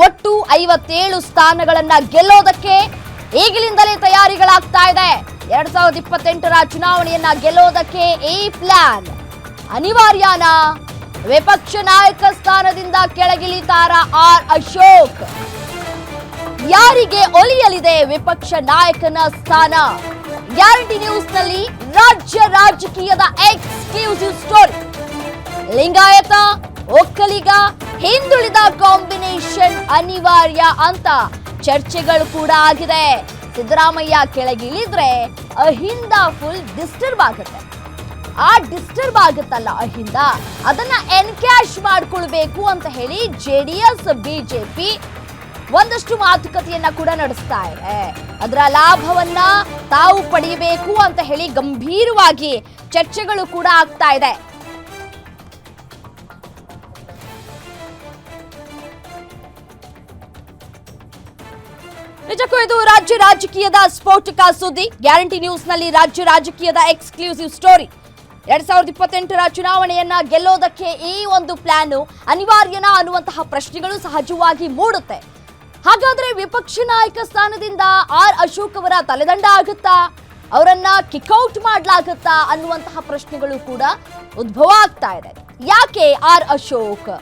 ಒಟ್ಟು ಐವತ್ತೇಳು ಸ್ಥಾನಗಳನ್ನ ಗೆಲ್ಲೋದಕ್ಕೆ ಈಗಲಿಂದಲೇ ತಯಾರಿಗಳಾಗ್ತಾ ಇದೆ. ಎರಡ್ ಸಾವಿರದ ಇಪ್ಪತ್ತೆಂಟರ ಚುನಾವಣೆಯನ್ನ ಗೆಲ್ಲೋದಕ್ಕೆ ಈ ಪ್ಲಾನ್. ಅನಿವಾರ್ಯನ ವಿಪಕ್ಷ ನಾಯಕ ಸ್ಥಾನದಿಂದ ಕೆಳಗಿಳಿತಾರ ಆರ್ ಅಶೋಕ್. ಯಾರಿಗೆ ಒಲಿಯಲಿದೆ ವಿಪಕ್ಷ ನಾಯಕನ ಸ್ಥಾನ? ಗ್ಯಾರಂಟಿ ನ್ಯೂಸ್ನಲ್ಲಿ ರಾಜ್ಯ ರಾಜಕೀಯದ ಎಕ್ಸ್ಕ್ಲೂಸಿವ್ ಸ್ಟೋರಿ. ಲಿಂಗಾಯತ, ಒಕ್ಕಲಿಗ ಹಿಂದುಳಿದ ಕಾಂಬಿನೇಷನ್ ಅನಿವಾರ್ಯ ಅಂತ ಚರ್ಚೆಗಳು ಕೂಡ ಆಗಿದೆ. ಸಿದ್ದರಾಮಯ್ಯ ಕೆಳಗಿಳಿದ್ರೆ ಅಹಿಂದ ಫುಲ್ ಡಿಸ್ಟರ್ಬ್ ಆಗುತ್ತೆ. ಆ ಡಿಸ್ಟರ್ಬ್ ಆಗುತ್ತಲ್ಲ ಅಹಿಂದ? ಅದನ್ನ ಎನ್ಕ್ಯಾಶ್ ಮಾಡ್ಕೊಳ್ಬೇಕು ಅಂತ ಹೇಳಿ ಜೆ ಡಿ ಎಸ್ ಬಿಜೆಪಿ ಒಂದಷ್ಟು ಮಾತುಕತೆಯನ್ನ ಕೂಡ ನಡೆಸ್ತಾ ಇದೆ. ಅದರ ಲಾಭವನ್ನ ತಾವು ಪಡೆಯಬೇಕು ಅಂತ ಹೇಳಿ ಗಂಭೀರವಾಗಿ ಚರ್ಚೆಗಳು ಕೂಡ ಆಗ್ತಾ ಇದೆ. ನಿಜಕ್ಕೂ ಇದು ರಾಜ್ಯ ರಾಜಕೀಯದ ಸ್ಫೋಟಕ ಸುದ್ದಿ. ಗ್ಯಾರಂಟಿ ನ್ಯೂಸ್ನಲ್ಲಿ ರಾಜ್ಯ ರಾಜಕೀಯದ ಎಕ್ಸ್ಕ್ಲೂಸಿವ್ ಸ್ಟೋರಿ. ಎರಡ್ ಸಾವಿರದ ಇಪ್ಪತ್ತೆಂಟರ ಚುನಾವಣೆಯನ್ನ ಗೆಲ್ಲೋದಕ್ಕೆ ಈ ಒಂದು ಪ್ಲಾನ್ ಅನಿವಾರ್ಯನಾ ಅನ್ನುವಂತಹ ಪ್ರಶ್ನೆಗಳು ಸಹಜವಾಗಿ ಮೂಡುತ್ತೆ. ಹಾಗಾದ್ರೆ ವಿಪಕ್ಷ ನಾಯಕ ಸ್ಥಾನದಿಂದ ಆರ್ ಅಶೋಕ್ ಅವರ ತಲೆದಂಡ ಆಗುತ್ತಾ? ಅವರನ್ನ ಕಿಕ್ಔಟ್ ಮಾಡ್ಲಾಗುತ್ತಾ ಅನ್ನುವಂತಹ ಪ್ರಶ್ನೆಗಳು ಕೂಡ ಉದ್ಭವ ಆಗ್ತಾ ಇದೆ. ಯಾಕೆ ಆರ್ ಅಶೋಕ್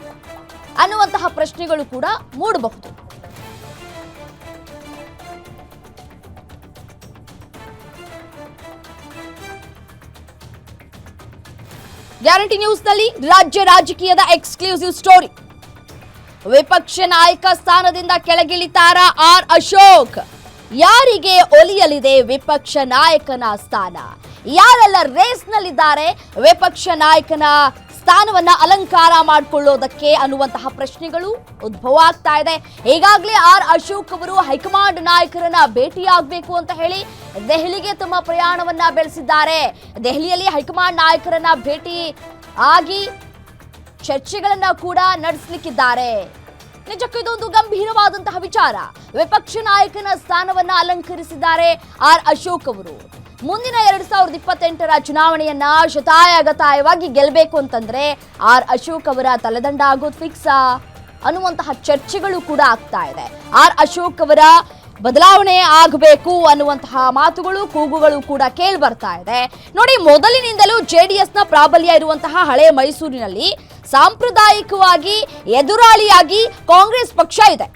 ಅನ್ನುವಂತಹ ಪ್ರಶ್ನೆಗಳು ಕೂಡ ಮೂಡಬಹುದು. ಗ್ಯಾರಂಟಿ ನ್ಯೂಸ್ನಲ್ಲಿ ರಾಜ್ಯ ರಾಜಕೀಯದ ಎಕ್ಸ್ಕ್ಲೂಸಿವ್ ಸ್ಟೋರಿ. ವಿಪಕ್ಷ ನಾಯಕ ಸ್ಥಾನದಿಂದ ಕೆಳಗಿಳಿತಾರ ಆರ್ ಅಶೋಕ್. ಯಾರಿಗೆ ಒಲಿಯಲಿದೆ ವಿಪಕ್ಷ ನಾಯಕನ ಸ್ಥಾನ? ಯಾರೆಲ್ಲ ರೇಸ್ನಲ್ಲಿದ್ದಾರೆ ವಿಪಕ್ಷ ನಾಯಕನ ಸ್ಥಾನವನ್ನ ಅಲಂಕಾರ ಮಾಡಿಕೊಳ್ಳೋದಕ್ಕೆ ಅನ್ನುವಂತಹ ಪ್ರಶ್ನೆಗಳು ಉದ್ಭವ ಆಗ್ತಾ ಇದೆ. ಈಗಾಗಲೇ ಆರ್ ಅಶೋಕ್ ಅವರು ಹೈಕಮಾಂಡ್ ನಾಯಕರನ್ನ ಭೇಟಿಯಾಗಬೇಕು ಅಂತ ಹೇಳಿ ದೆಹಲಿಗೆ ತಮ್ಮ ಪ್ರಯಾಣವನ್ನ ಬೆಳೆಸಿದ್ದಾರೆ. ದೆಹಲಿಯಲ್ಲಿ ಹೈಕಮಾಂಡ್ ನಾಯಕರನ್ನ ಭೇಟಿ ಆಗಿ ಚರ್ಚೆಗಳನ್ನ ಕೂಡ ನಡೆಸಲಿಕ್ಕಿದ್ದಾರೆ. ನಿಜಕ್ಕೂ ಇದೊಂದು ಗಂಭೀರವಾದಂತಹ ವಿಚಾರ. ವಿಪಕ್ಷ ನಾಯಕನ ಸ್ಥಾನವನ್ನ ಅಲಂಕರಿಸಿದ್ದಾರೆ ಆರ್ ಅಶೋಕ್ ಅವರು. ಮುಂದಿನ ಎರಡ್ ಸಾವಿರದ ಇಪ್ಪತ್ತೆಂಟರ ಚುನಾವಣೆಯನ್ನ ಶತಾಯಗತಾಯವಾಗಿ ಗೆಲ್ಲಬೇಕು ಅಂತಂದ್ರೆ ಆರ್ ಅಶೋಕ್ ಅವರ ತಲೆದಂಡ ಆಗೋದು ಫಿಕ್ಸಾ ಅನ್ನುವಂತಹ ಚರ್ಚೆಗಳು ಕೂಡ ಆಗ್ತಾ ಇದೆ. ಆರ್ ಅಶೋಕ್ ಅವರ ಬದಲಾವಣೆ ಆಗಬೇಕು ಅನ್ನುವಂತಹ ಮಾತುಗಳು, ಕೂಗುಗಳು ಕೂಡ ಕೇಳಿ ಬರ್ತಾ ಇದೆ. ನೋಡಿ, ಮೊದಲಿನಿಂದಲೂ ಜೆ ಡಿ ಎಸ್ನ ಪ್ರಾಬಲ್ಯ ಇರುವಂತಹ ಹಳೆ ಮೈಸೂರಿನಲ್ಲಿ ಸಾಂಪ್ರದಾಯಿಕವಾಗಿ ಎದುರಾಳಿಯಾಗಿ ಕಾಂಗ್ರೆಸ್ ಪಕ್ಷ ಇದೆ.